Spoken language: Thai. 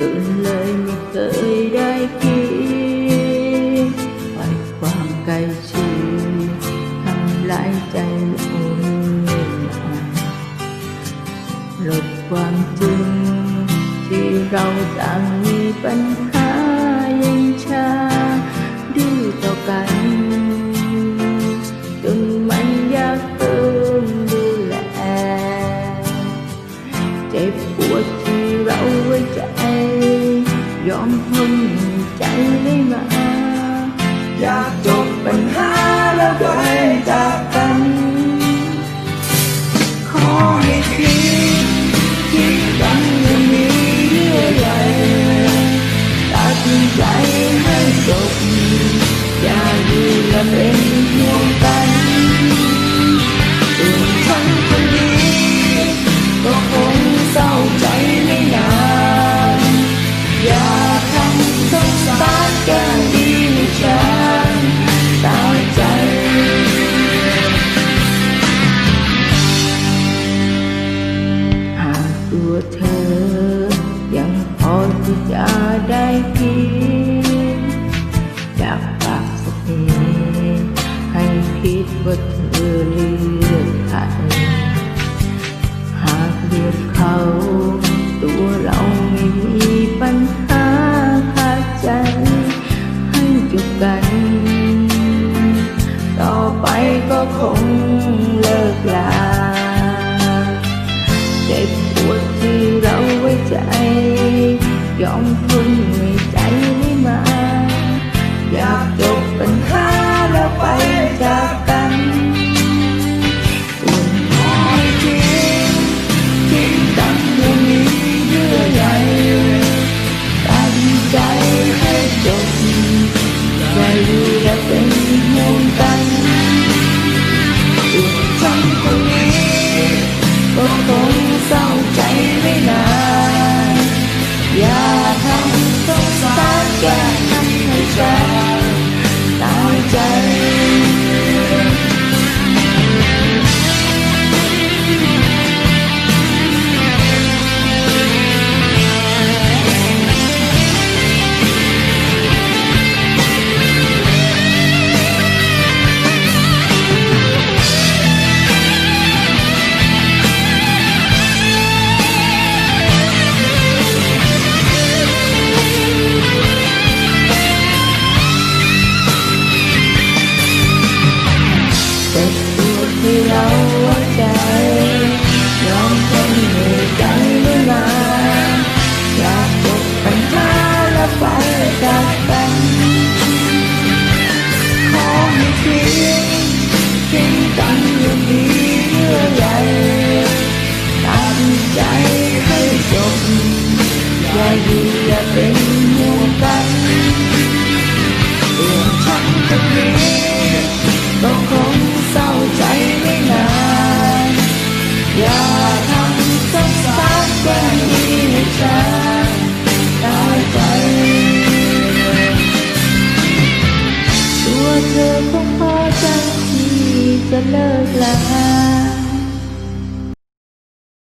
ตื่นเลยไม่เคยได้คิดปล่อยความใกลชิดทำลายใจโอนลดความจริง ที่เราต่างมีปัญหายังชาดื้อต่อกัน ยอมทนใจได้มา อยากจบปัญหา ว่าเธอเลือกใครหากเลือกเขา ตัวเราไม่มีปัญหาขาดใจ ให้จบกัน ต่อไปก็คงเลิกลาเจ็บปวดที่เราไว้ใจ ยอมทนให้ใจไม่มา อยากจบปัญหา อ ไเธอคงพอใจที่จะเลิกลา